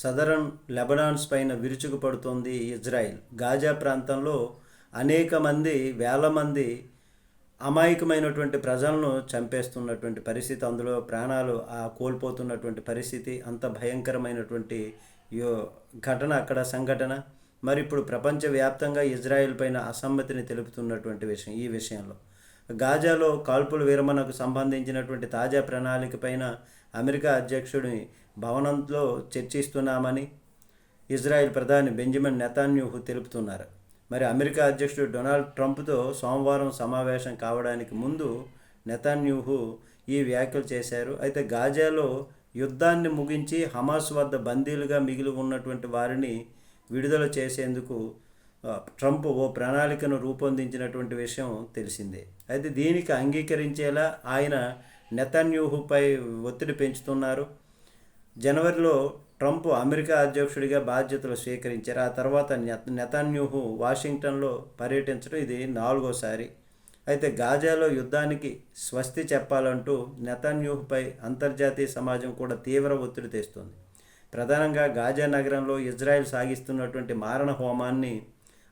Southern లెబనాన్స్ పైన విరుచుకుపడుతోంది Israel. Gaza ప్రాంతంలో అనేక మంది వేల మంది అమాయకమైనటువంటి ప్రజలను చంపేస్తున్నటువంటి పరిస్థితి అందులో ప్రాణాలు ఆ కోల్పోతున్నటువంటి పరిస్థితి అంత భయంకరమైనటువంటి యో ఘటన అక్కడ సంఘటన. మరి ఇప్పుడు ప్రపంచవ్యాప్తంగా ఇజ్రాయెల్ పైన అసమ్మతిని తెలుపుతున్నటువంటి విషయం ఈ విషయంలో. గాజాలో కాల్పుల విరమణకు సంబంధించినటువంటి తాజా ప్రణాళిక పైన అమెరికా అధ్యక్షుడి భవనంలో చర్చిస్తున్నామని ఇజ్రాయెల్ ప్రధాని బెంజమిన్ నెతాన్యూహు తెలుపుతున్నారు. మరి అమెరికా అధ్యక్షుడు డొనాల్డ్ ట్రంప్తో సోమవారం సమావేశం కావడానికి ముందు నెతాన్యూహు ఈ వ్యాఖ్యలు చేశారు. అయితే గాజాలో యుద్ధాన్ని ముగించి హమాస్ వద్ద బందీలుగా మిగిలి ఉన్నటువంటి వారిని విడుదల చేసేందుకు ట్రంప్ ఓ ప్రణాళికను రూపొందించినటువంటి విషయం తెలిసిందే. అయితే దీనికి అంగీకరించేలా ఆయన నెతన్యూహుపై ఒత్తిడి పెంచుతున్నారు. జనవరిలో ట్రంప్ అమెరికా అధ్యక్షుడిగా బాధ్యతలు స్వీకరించారు. ఆ తర్వాత నెతన్యూహు వాషింగ్టన్లో పర్యటించడం ఇది నాలుగోసారి. అయితే గాజాలో యుద్ధానికి స్వస్తి చెప్పాలంటూ నెతన్యూహుపై అంతర్జాతీయ సమాజం కూడా తీవ్ర ఒత్తిడి తెస్తుంది. ప్రధానంగా గాజా నగరంలో ఇజ్రాయెల్ సాగిస్తున్నటువంటి మారణ హోమాన్ని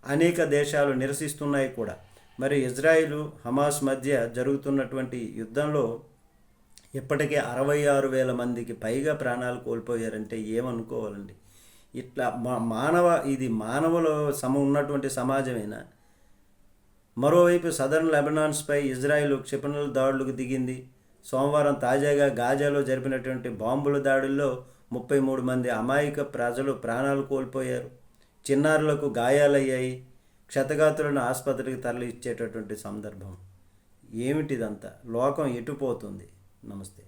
అనేక దేశాలు నిరసిస్తున్నాయి కూడా. మరి ఇజ్రాయిల్ హమాస్ మధ్య జరుగుతున్నటువంటి యుద్ధంలో ఇప్పటికే అరవై ఆరు వేల మందికి పైగా ప్రాణాలు కోల్పోయారంటే ఏమనుకోవాలండి? ఇట్లా మా మానవ ఇది మానవుల సమ ఉన్నటువంటి సమాజమేనా? మరోవైపు సదర్న్ లెబనాన్స్పై ఇజ్రాయిల్ క్షిపణుల దాడులకు దిగింది. సోమవారం తాజాగా గాజాలో జరిపినటువంటి బాంబుల దాడుల్లో ముప్పై మూడు మంది అమాయక ప్రజలు ప్రాణాలు కోల్పోయారు. చిన్నారులకు గాయాలయ్యాయి. క్షతగాతులను ఆసుపత్రికి తరలిచ్చేటటువంటి సందర్భం. ఏమిటిదంతా? లోకం ఎటుపోతుంది? నమస్తే.